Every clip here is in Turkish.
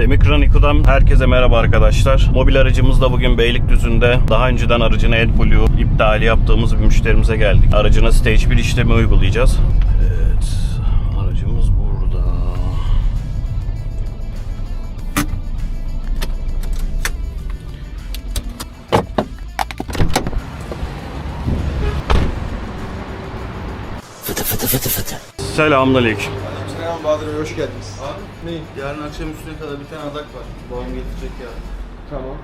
Demir Kraniko'dan herkese merhaba arkadaşlar. Mobil aracımız da bugün Beylikdüzü'nde daha önceden aracına AdBlue iptali yaptığımız bir müşterimize geldik. Aracına Stage 1 işlemi uygulayacağız. Evet, aracımız burada. Selamünaleyküm. Selam Bahadır Bey, hoş geldiniz. Abi ne? Yarın akşam üstüne kadar bir tane adak var. Babam getirecek ya. Tamam.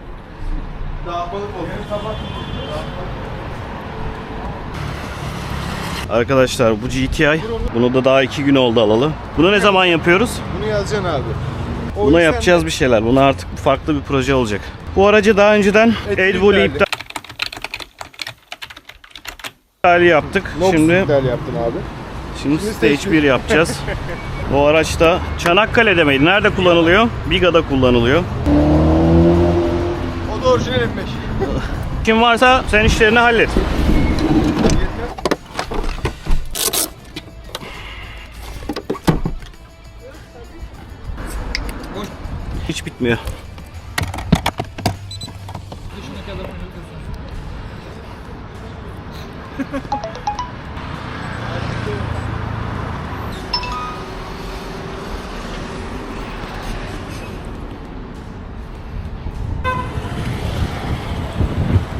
Dağıtmalık olsun. Sabah Arkadaşlar bu GTI. Bunu da daha iki gün oldu alalı. Bunu ne zaman yapıyoruz? Bunu yazacaksın abi. O Buna yüzden yapacağız bir şeyler. Buna artık farklı bir proje olacak. Bu aracı daha önceden Etkinlik AdBlue geldi. iptali yaptık. Nox Şimdi iptal yaptın abi. şimdi Şimdi Stage Stage 1 yapacağız. Bu araç da Çanakkale'de miydi? Nerede kullanılıyor? Biga'da kullanılıyor. O da orijinal M5. Kim varsa sen işlerini hallet. Hiç bitmiyor.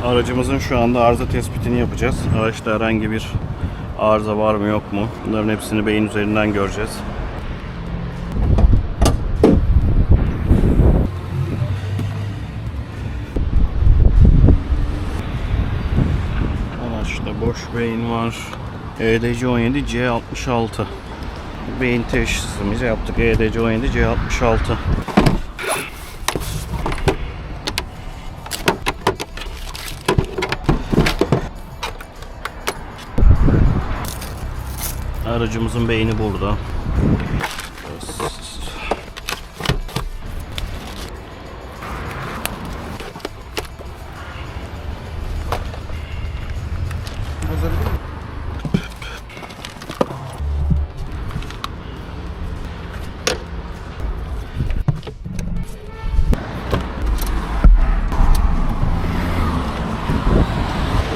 Aracımızın şu anda arıza tespitini yapacağız. Araçta herhangi bir arıza var mı yok mu? Bunların hepsini beyin üzerinden göreceğiz. Araçta boş beyin var. EDC 17 C66. Beyin teşhisimizi yaptık. EDC 17 C66. Aracımızın beyni burada.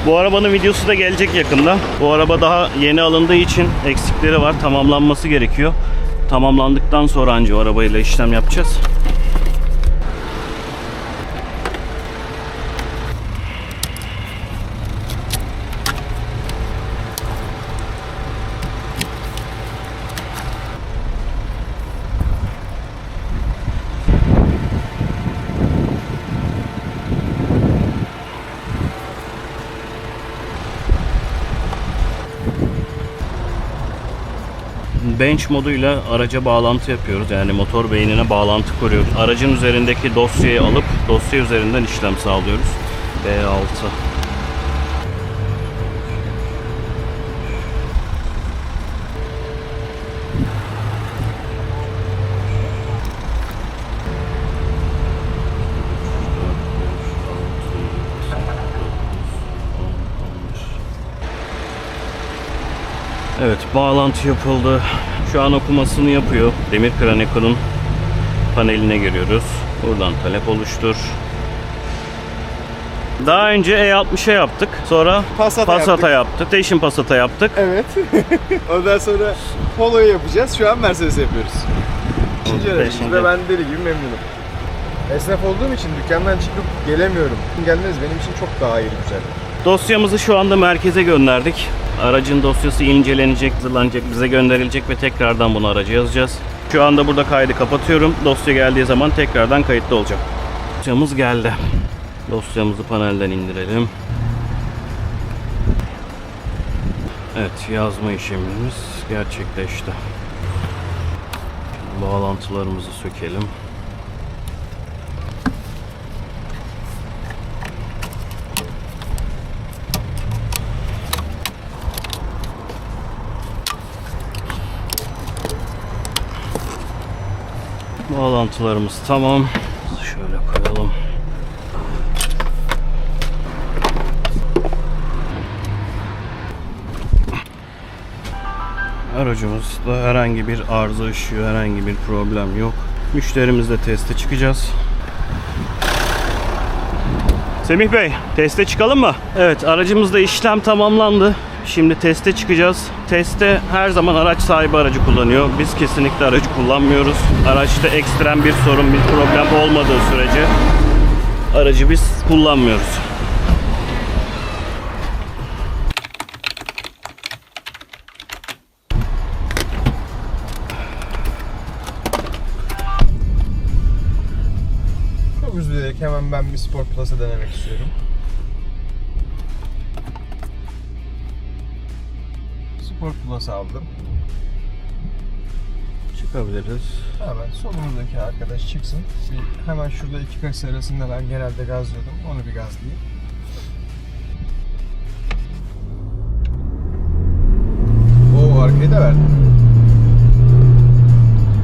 Bu arabanın videosu da gelecek yakında. Bu araba daha yeni alındığı için eksikleri var. Tamamlanması gerekiyor. Tamamlandıktan sonra anca arabayla işlem yapacağız. Bench moduyla araca bağlantı yapıyoruz. Yani motor beynine bağlantı kuruyoruz. Aracın üzerindeki dosyayı alıp dosya üzerinden işlem sağlıyoruz. B6 Evet bağlantı yapıldı. Şu an okumasını yapıyor. Demir Kraniko'nun paneline giriyoruz. Buradan talep oluştur. Daha önce E60'a yaptık. Sonra Passat'a Passat'a yaptık. Station Passat'a yaptık. Evet. Ondan sonra Polo'yu yapacağız. Şu an Mercedes yapıyoruz. İkinci aracımız ve ben deli gibi memnunum. Esnaf olduğum için dükkandan çıkıp gelemiyorum. Gelmeniz benim için çok daha iyi güzel. Dosyamızı şu anda merkeze gönderdik. Aracın dosyası incelenecek, hazırlanacak, bize gönderilecek ve tekrardan bunu araca yazacağız. Şu anda burada kaydı kapatıyorum. Dosya geldiği zaman tekrardan kayıtlı olacak. Dosyamız geldi. Dosyamızı panelden indirelim. Evet, yazma işlemimiz gerçekleşti. Bağlantılarımızı sökelim. Bağlantılarımız tamam. Şöyle koyalım. Aracımızda herhangi bir arıza ışığı, herhangi bir problem yok. Müşterimizle teste çıkacağız. Semih Bey, teste çıkalım mı? Evet, aracımızda işlem tamamlandı. Şimdi teste çıkacağız. Teste her zaman araç sahibi aracı kullanıyor. Biz kesinlikle aracı kullanmıyoruz. Araçta ekstrem bir sorun, bir problem olmadığı sürece aracı biz kullanmıyoruz. Çok üzülerek hemen ben bir Sport Plus'a denemek istiyorum. Sport Plus aldım. Çıkabiliriz. Hemen solumuzdaki arkadaş çıksın. Bir, hemen şurada iki kasa arasında ben genelde gazlıyordum. Onu bir gazlayayım. Oo arkayı da verdim.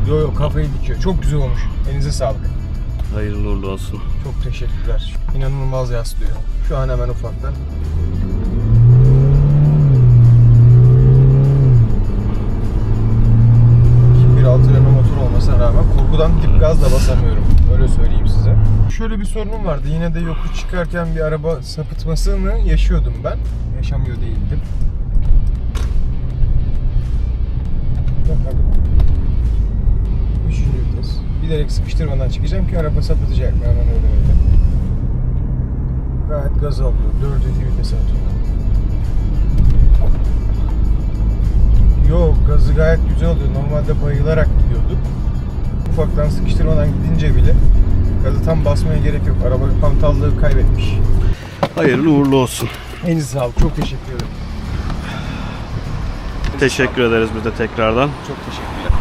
Yo yo kafayı dikiyor. Çok güzel olmuş. Elinize sağlık. Hayırlı uğurlu olsun. Çok teşekkürler. İnanılmaz yaslıyor. Şu an hemen ufaktan. Bir altı Renault motor olmasına rağmen korkudan dip gaz da basamıyorum. Öyle söyleyeyim size. Şöyle bir sorunum vardı. Yine de yokuş çıkarken bir araba sapıtmasını yaşıyordum ben. Yaşamıyor değildim. Üçüncü vites. Bilerek sıkıştırmadan çıkacağım ki araba sapıtacak mı hemen öyle öyle. Gayet gaz alıyor. Dördüncü vites atıyor. Yok gazı gayet güzel oluyor. Normalde bayılarak gidiyorduk. Ufaktan sıkıştırmadan gidince bile gazı tam basmaya gerek yok. Araba hantallığı kaybetmiş. Hayırlı uğurlu olsun. Elinize sağlık. Çok teşekkür ederim. Teşekkür ederiz biz de tekrardan. Çok teşekkürler.